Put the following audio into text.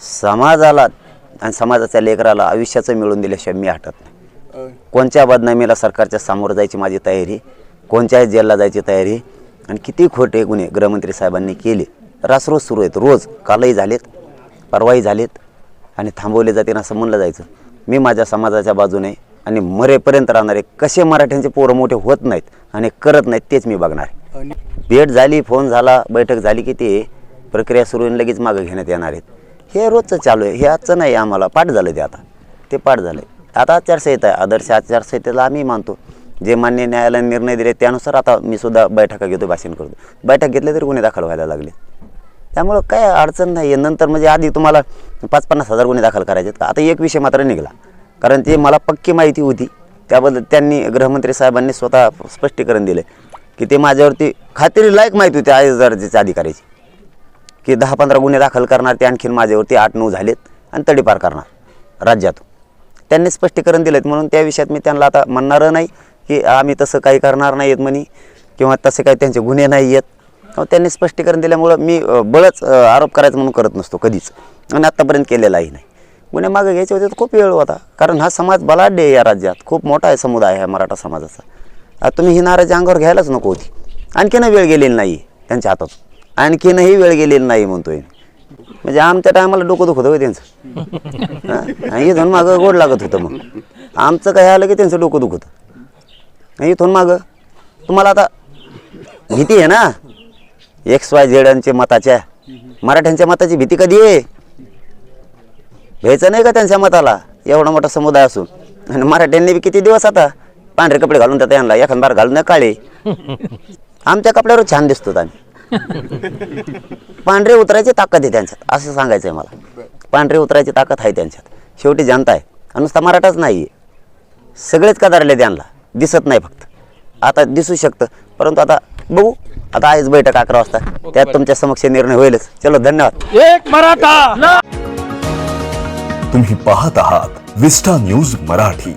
समाजाला आणि समाजाच्या लेकराला आयुष्याचं मिळून दिल्याशिवाय मी हटत नाही. कोणत्या बदनामीला सरकारच्या सामोरं जायची माझी तयारी कोणत्याही जेलला जायची तयारी आणि किती खोटे गुन्हे गृहमंत्री साहेबांनी केले. रासरोज सुरू आहेत. रोज कालही झालेत परवाही झालेत आणि थांबवले जातील असं म्हणलं जायचं. मी माझ्या समाजाच्या बाजूने आणि मरेपर्यंत राहणारे कसे मराठ्यांचे पोरं मोठे होत नाहीत आणि करत नाहीत तेच मी बघणार आहे. भेट झाली फोन झाला बैठक झाली की ते प्रक्रिया सुरू लगेच मागं घेण्यात येणार आहेत. हे रोजचं चालू आहे. हे आजचं नाही आम्हाला पाठ झालं ते आता. ते पाठ झालं आता आचारसंहिता आहे. आदर्श आचारसंहितेला आम्ही मानतो. जे मान्य न्यायालयाने निर्णय दिले त्यानुसार आता मी सुद्धा बैठका घेतो भाषण करतो. बैठक घेतले तरी गुन्हे दाखल व्हायला लागले. त्यामुळं काय अडचण नाही. आहे नंतर म्हणजे आधी तुम्हाला पाच पन्नास हजार गुन्हे दाखल करायचे आहेत का? आता एक विषय मात्र निघाला. कारण ते मला पक्की माहिती होती. त्याबद्दल त्यांनी गृहमंत्री साहेबांनी स्वतः स्पष्टीकरण दिले की ते माझ्यावरती खात्री लायक माहिती होती आय दर्जाच्या अधिकाऱ्याची. की दहा पंधरा गुन्हे दाखल करणार ते आणखीन माझ्यावरती आठ नऊ झालेत आणि तडीपार करणार राज्यातून त्यांनी स्पष्टीकरण दिलेत म्हणून त्या विषयात मी त्यांना आता म्हणणारं नाही की आम्ही तसं काही करणार नाही आहेत म्हणे किंवा तसे काही त्यांचे गुन्हे नाही आहेत त्यांनी स्पष्टीकरण दिल्यामुळं मी बळच आरोप करायचं म्हणून करत नसतो कधीच. आणि आत्तापर्यंत केलेलाही नाही. गुन्हे मागे घ्यायचे होते तर खूप वेळ होता. कारण हा समाज बलाढ्य आहे या राज्यात. खूप मोठा आहे समुदाय आहे मराठा समाजाचा. आता तुम्ही ही नाराजी अंगावर घ्यायलाच नको होती. आणखीन वेळ गेलेली नाही त्यांच्या हातात. आणखीनही वेळ गेलेली नाही म्हणतोय. म्हणजे आमच्या टायमाला डोकं दुखत होतं त्यांचं. हां? इथून मागं गोड लागत होतं मग. आमचं काय आलं की त्यांचं डोकं दुखत. इथून मागं तुम्हाला आता भीती आहे ना? एक्स वाय झेडांच्या मताच्या मराठ्यांच्या मताची भीती कधी आहे? घ्यायचं नाही का त्यांच्या मताला? एवढा मोठा समुदाय असून. आणि मराठ्यांनी बी किती दिवस आता पांढरे कपडे घालून त्यात यांना एखादा बार घालून काळे. आमच्या कपड्यावर छान दिसतो आम्ही. पांढरे उतरायची ताकद आहे त्यांच्यात असं सांगायचं आहे मला. पांढरे उतरायची ताकद आहे त्यांच्यात. शेवटी जनता आहे. आणि नुसता मराठाच नाही आहे सगळेच कदारले त्यांना. दिसत नाही फक्त. आता दिसू शकतं. परंतु आता बघू. आता आहेच बैठक अकरा वाजता. त्यात तुमच्या समक्ष निर्णय होईलच. चलो धन्यवाद. एक मराठा! तुम्ही पाहत आहात विस्टा न्यूज मराठी.